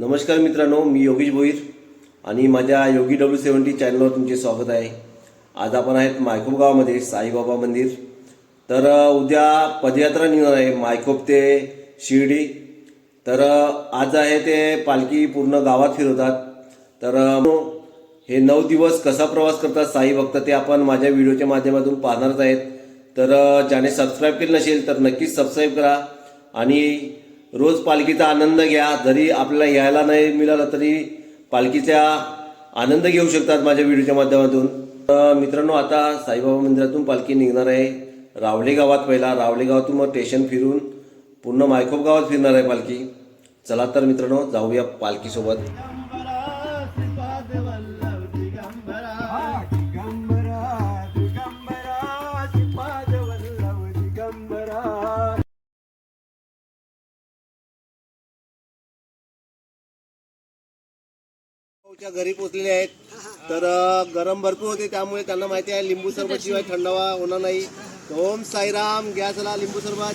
नमस्कार मित्रांनो मी योगेश भोईर आणि माझ्या योगी डब्ल्यू सेवन्टी चॅनलवर तुमचे स्वागत आहे. आज आपण आहेत मायकोप गावामध्ये साईबाबा मंदिर. तर उद्या पदयात्रा निघणार आहे मायकोप ते शिर्डी. तर आज आहे ते पालखी पूर्ण गावात फिरवतात. तर हे नऊ दिवस कसा प्रवास करतात साई भक्त ते आपण माझ्या व्हिडिओच्या माध्यमातून पाहणारच आहेत. तर ज्याने सबस्क्राईब केलं नसेल तर नक्कीच सबस्क्राईब करा. आणि रोज पालखीचा आनंद घ्या. जरी आपल्याला यायला नाही मिळालं तरी पालखीचा आनंद घेऊ शकतात माझ्या व्हिडिओच्या माध्यमातून. मित्रांनो आता साईबाबा मंदिरातून पालखी निघणार आहे. रावले गावात पहिला. रावले गावातून मग स्टेशन फिरून पूर्ण मायखोप गावात फिरणार आहे पालखी. चला तर मित्रांनो जाऊया पालखीसोबत. च्या घरी पोचलेले आहेत. तर गरम भरपूर होते त्यामुळे त्यांना माहिती आहे लिंबू सरबत शिवाय थंडावा होणार नाही. ओम साईराम घ्या चला लिंबू सरबत.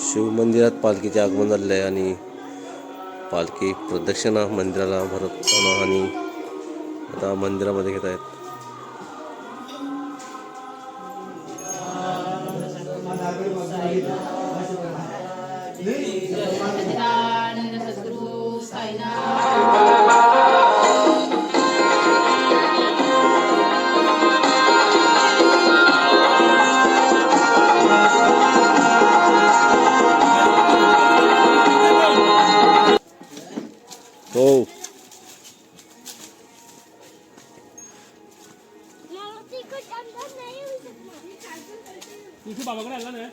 शिवमंदिरात पालखीचे आगमन झालेले आहे आणि पालखी प्रदक्षिणा मंदिराला भरताना आणि आता मंदिरामध्ये घेत आहेत. सच्चिदानंद ਫਿਰ ਬਾਬਾ ਘਰੇ ਲੈਣਾ ਹੈ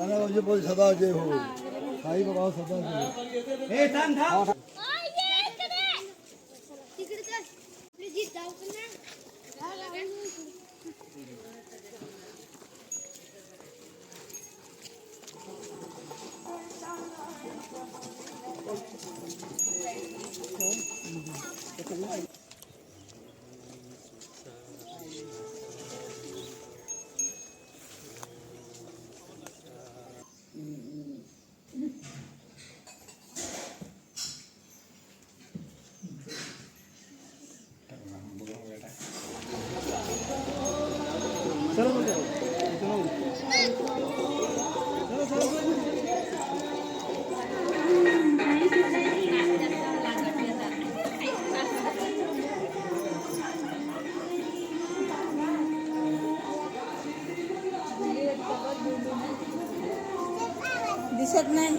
અને હજી પછી સદા જે હો સાઈ બાબા સદા જે એ તન થા दिसत नाही.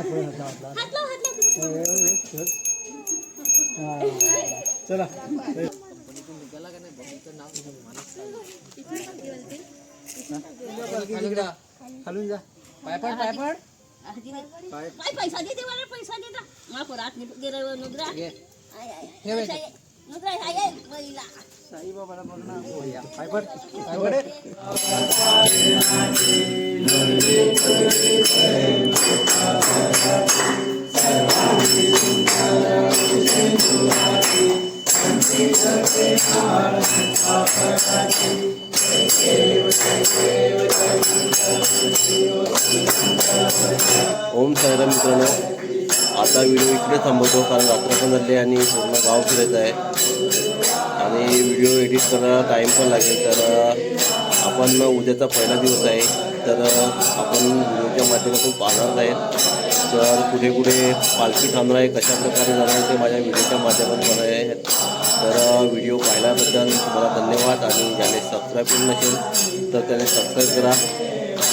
आठवण होता आपला चला खालून जा काय पैसा देते मला पैसा देता मा पोरात गेलं नुद्रा नुद्रा आहे, आहे, पहिला ओम साईराम मित्रांनो आता व्हिडिओ इकडे थांबवतो कारण रात्र पण झाली आणि पूर्ण गाव फिरायचं आहे. आणि व्हिडिओ एडिट करायला टाईम पण लागेल तर आपण उद्याचा पहिला दिवस आहे तर आपण व्हिडिओच्या माध्यमातून पाहणार आहेत तर कुठे कुठे पालखी थांबणार आहे कशा प्रकारे जाणार आहे ते माझ्या व्हिडिओच्या माध्यमातून होणार आहे. तर व्हिडिओ पाहिल्याबद्दल तुम्हाला धन्यवाद आणि ज्याने सबस्क्राईब केलं नसेल तर त्याने सबस्क्राईब करा